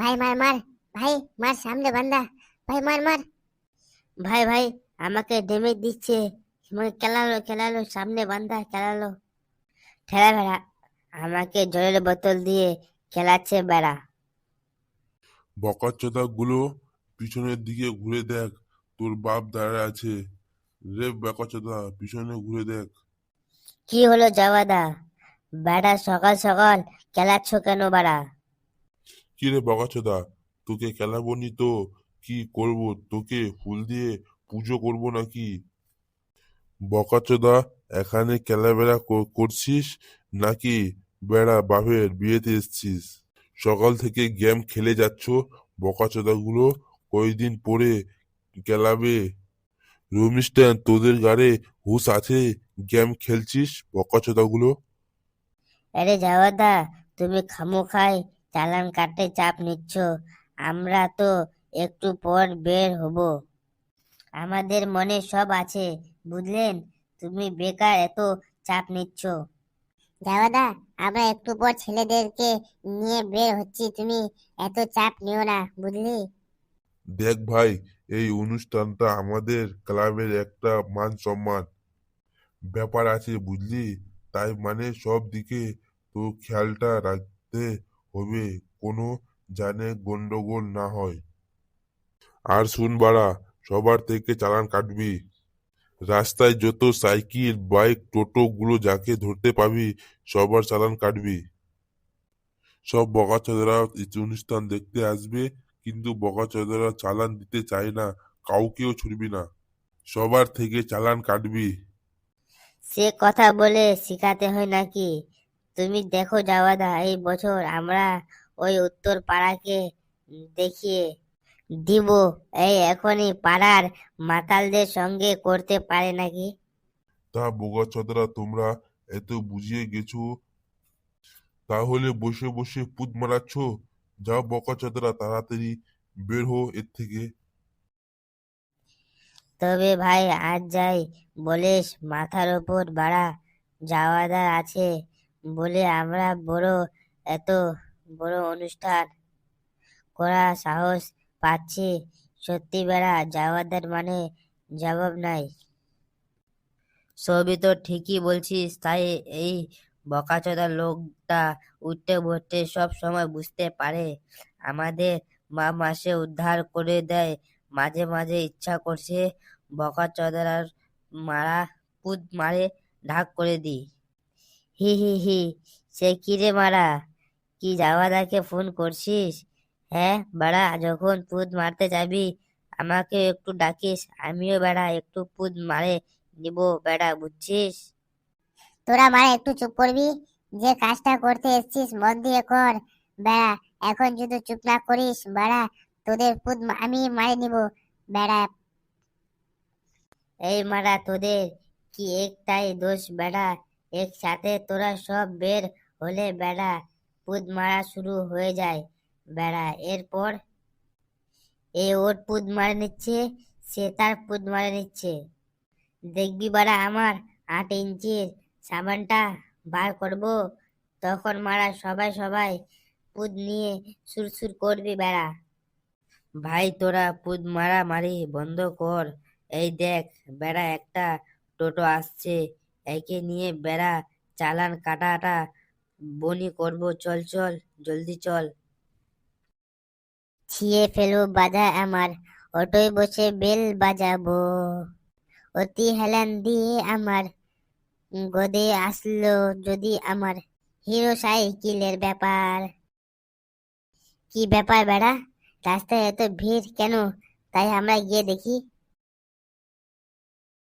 ভাই মার মার ভাই মার সামনে বান্দা ভাই মার মার। ভাই ভাই আমাকে ড্যামেজ দিচ্ছে। খেলালো খেলালো সামনে বান্দা খেলালো। ঠেলা বেড়া আমাকে জলের বোতল দিয়ে খেলাচ্ছে বেড়া। বকাচোদা গুলো পিছনের দিকে ঘুরে দেখ তোর বাপ দাঁড়ায় আছে। রে বকাচোদা পিছনে ঘুরে দেখ। কি হলো জাওয়াদা বেড়া সকাল সকাল খেলাচ্ছ কেন বাড়া? কি রে বকাচোদা তোকে খেলাবো নি তো, কি করব? তোকে ফুল দিয়ে পুজো করব নাকি? বকাচোদা এখানে খেলাবেড়া কর- করছিস নাকি? বেড়া, বাপের বিয়েতে এসছিস। সকাল থেকে গেম খেলে যাচ্ছ বকাচোদাগুলো কয়দিন পরে খেলাবে? রুমিস্টান তোদের গাড়ে হুশ আছে গেম খেলছিস বকাচোদাগুলো আরে জাওয়াদা তুমি খামোখাই চালান কাটতে চাপ নিচ্ছ আমরা তো একটু পর বের হব। আমাদের মনে সব আছে বুঝলেন? তুমি বেকার এত চাপ নিচ্ছ। জাওয়াদা আমরা একটু পর ছেলেদেরকে নিয়ে বের হচ্ছি তুমি এত চাপ নিও না বুঝলি? দেখ ভাই এই অনুষ্ঠানটা আমাদের ক্লাবের একটা মান সম্মান ব্যাপার আছে বুঝলি? তাই মানে সব দিকে তো খেয়ালটা রাখতে হবে, কোনো জানে গন্ডগোল না হয়। আর শুন বাড়া, সবার থেকে চালান কাটবি। রাস্তায় যত সাইকেল, বাইক টোটো গুলো যাকে ধরতে পাবি সবার চালান কাটবি। সব বকাচোদারা অনুষ্ঠান দেখতে আসবে, কিন্তু বকাচোদারা চালান দিতে চায় না, কাউকেও ছুড়বি না। সবার থেকে চালান কাটবি। সে কথা বলে শিখাতে হয় নাকি? তুমি দেখো জাওয়াদা এই বছর আমরা ওই উত্তর পাড়াকে দেখিয়ে দিব। এই এখনই পাড়ার মাতালদের সঙ্গে করতে পারে নাকি? তা বকাচোদারা তোমরা এত বুঝিয়ে গেছো? তাহলে বসে বসে পুত মারাচ্ছ? যাও বকাচোদারা তাড়াতাড়ি বের হো এর থেকে। তবে ভাই আজ যাই বলিস মাথার ওপর বাড়া জাওয়াদা আছে। বলে আমরা বড়, এত বড় অনুষ্ঠান করা সাহস পাচ্ছি। সত্যি বেড়া জাওয়াদার মানে জবাব নাই। সবই তো ঠিকই বলছিস, তাই এই বকাচোদা লোকটা উঠতে বসতে সব সময় বুঝতে পারে। আমাদের মা মাসে উদ্ধার করে দেয়, মাঝে মাঝে ইচ্ছা করছে বকাচোদার মারা পুত মারে ঢাক করে দি হি হি হি সে কি রে মারা? কি জাওয়াদাকে ফোন করছিস? হ্যাঁ বাড়া যখন পুত মারতে যাবি আমাকে একটু ডাকিস আমিও বেড়া একটু পুত মারে নিব বেড়া বুঝছিস? তোরা মারা একটু চুপ করবি যে কাজটা করতে এসেছিস মন দিয়ে কর বেড়া এখন যদি চুপ না করিস বেড়া তোদের পুত আমি মারে নিব বেড়া। এই মারা তোদের কি একটাই দোষ বেড়া? একসাথে তোরা সব বের হলে বেড়া পুত মারা শুরু হয়ে যায়। বেড়া, এরপর? এ ওর পুত মারে নিচ্ছে, সে তার পুত মারে নিচ্ছে। দেখবি বাড়া, আমার আট ইঞ্চির সাবানটা বার করব। তখন মারা সবাই সবাই পুত নিয়ে সুরসুর করবি বেড়া। ভাই, তোরা পুত মারা মারি বন্ধ কর। এই দেখ, বেড়া একটা টোটো আসছে। একে নিয়ে বেড়া চালান কাটাটা বনি করব, চল চল, জলদি চল। ছিয়ে ফেলু বাধা আমার, অটোয় বসে বেল বাজাবো। অতি হেলান দিয়ে আমার গদে আসলো যদি আমার হিরো সাইকেলের ব্যাপার। কি ব্যাপার বেড়া? রাস্তায় এত ভিড় কেন? তাই আমরা গিয়ে দেখি।